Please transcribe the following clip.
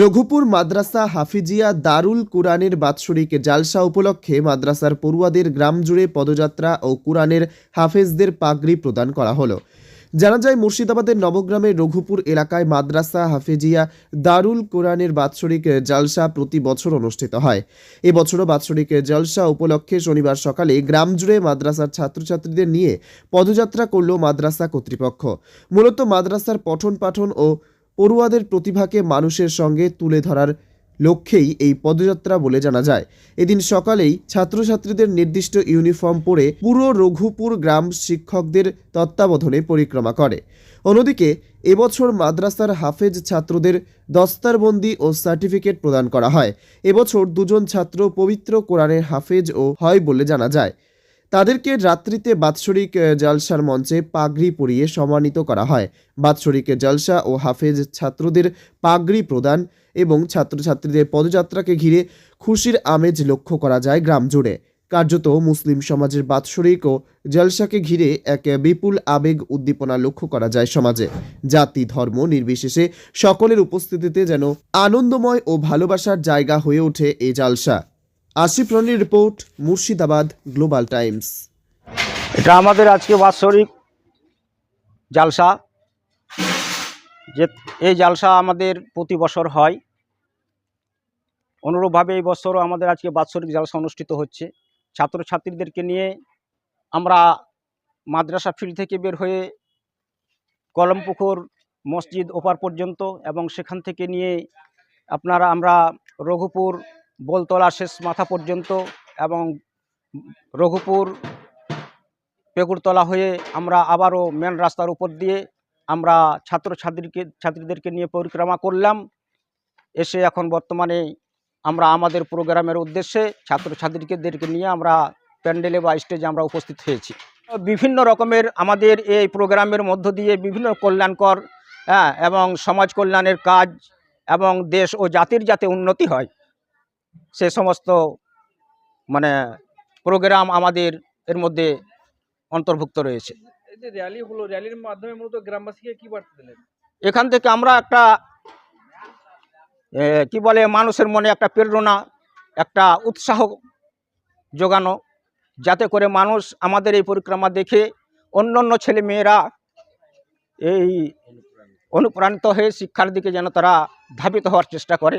রঘুপুর মাদ্রাসা হাফিজিয়া দারুল কুরআনের বাৎসরিক জালসা উপলক্ষে মাদ্রাসার পড়ুয়াদের গ্রাম জুড়ে পদযাত্রা ও কুরআনের হাফেজদের পাগড়ি প্রদান করা হলো। জানা যায়, মুর্শিদাবাদের নবগ্রামের রঘুপুর এলাকায় মাদ্রাসা হাফেজিয়া দারুল কোরআনের বাৎসরিক জালসা প্রতি বছর অনুষ্ঠিত হয়। এবছরও বাৎসরিক জলসা উপলক্ষে শনিবার সকালে গ্রাম জুড়ে মাদ্রাসার ছাত্রছাত্রীদের নিয়ে পদযাত্রা করল মাদ্রাসা কর্তৃপক্ষ। মূলত মাদ্রাসার পঠন পাঠন ও পড়ুয়াদের প্রতিভাকে মানুষের সঙ্গে তুলে ধরার লক্ষ্যেই এই পদযাত্রা বলে জানা যায়। এদিন সকালেই ছাত্রছাত্রীদের নির্দিষ্ট ইউনিফর্ম পরে পুরো রঘুপুর গ্রাম শিক্ষকদের তত্ত্বাবধানে পরিক্রমা করে। অন্যদিকে, এবছর মাদ্রাসার হাফেজ ছাত্রদের দস্তারবন্দি ও সার্টিফিকেট প্রদান করা হয়। এবছর দুজন ছাত্র পবিত্র কোরআনের হাফেজ ও হয় বলে জানা যায়। তাদেরকে রাত্রিতে বাৎসরিক জালসার মঞ্চে পাগড়ি পরিয়ে সম্মানিত করা হয়। বাৎসরিক জালসা ও হাফেজ ছাত্রদের পাগড়ি প্রদান এবং ছাত্রছাত্রীদের পদযাত্রাকে ঘিরে খুশির আমেজ লক্ষ্য করা যায় গ্রাম জুড়ে। কার্যত মুসলিম সমাজের বাৎসরিক ও জলসাকে ঘিরে এক বিপুল আবেগ উদ্দীপনা লক্ষ্য করা যায় সমাজে। জাতি, ধর্ম নির্বিশেষে সকলের উপস্থিতিতে যেন আনন্দময় ও ভালোবাসার জায়গা হয়ে ওঠে এই জালসা। আসিফ রনির রিপোর্ট, মুর্শিদাবাদ, গ্লোবাল টাইমস। এটা আমাদের আজকে বাৎসরিক জালসা। যে এই জালসা আমাদের প্রতি বছর হয়। অনুরূপভাবে এই বছরও আমাদের আজকে বাৎসরিক জালসা অনুষ্ঠিত হচ্ছে। ছাত্রছাত্রীদেরকে নিয়ে আমরা মাদ্রাসা ফিল্ড থেকে বের হয়ে কলমপুকুর মসজিদ ওপার পর্যন্ত এবং সেখান থেকে নিয়ে আপনারা আমরা রঘুপুর বলতলা শেষ মাথা পর্যন্ত এবং রঘুপুর পেকুরতলা হয়ে আমরা আবারও মেন রাস্তার উপর দিয়ে আমরা ছাত্রছাত্রীকে, ছাত্রীদেরকে নিয়ে পরিক্রমা করলাম। এসে এখন বর্তমানে আমরা আমাদের প্রোগ্রামের উদ্দেশ্যে ছাত্রছাত্রীদেরকে নিয়ে আমরা প্যান্ডেলে বা স্টেজে আমরা উপস্থিত হয়েছি। বিভিন্ন রকমের আমাদের এই প্রোগ্রামের মধ্য দিয়ে বিভিন্ন কল্যাণকর হ্যাঁ এবং সমাজ কল্যাণের কাজ এবং দেশ ও জাতির যাতে উন্নতি হয় সে সমস্ত মানে প্রোগ্রাম আমাদের এর মধ্যে অন্তর্ভুক্ত রয়েছে। র্যালি হলো র্যালির মাধ্যমে মূলত গ্রামবাসীকে কি বার্তা দিলেন? এখান থেকে আমরা একটা কি বলে মানুষের মনে একটা প্রেরণা একটা উৎসাহ যোগানো যাতে করে মানুষ আমাদের এই পরিক্রমা দেখে অন্য অন্য ছেলে মেয়েরা এই অনুপ্রাণিত হয়ে শিক্ষার দিকে যেন তারা ধাবিত হওয়ার চেষ্টা করে।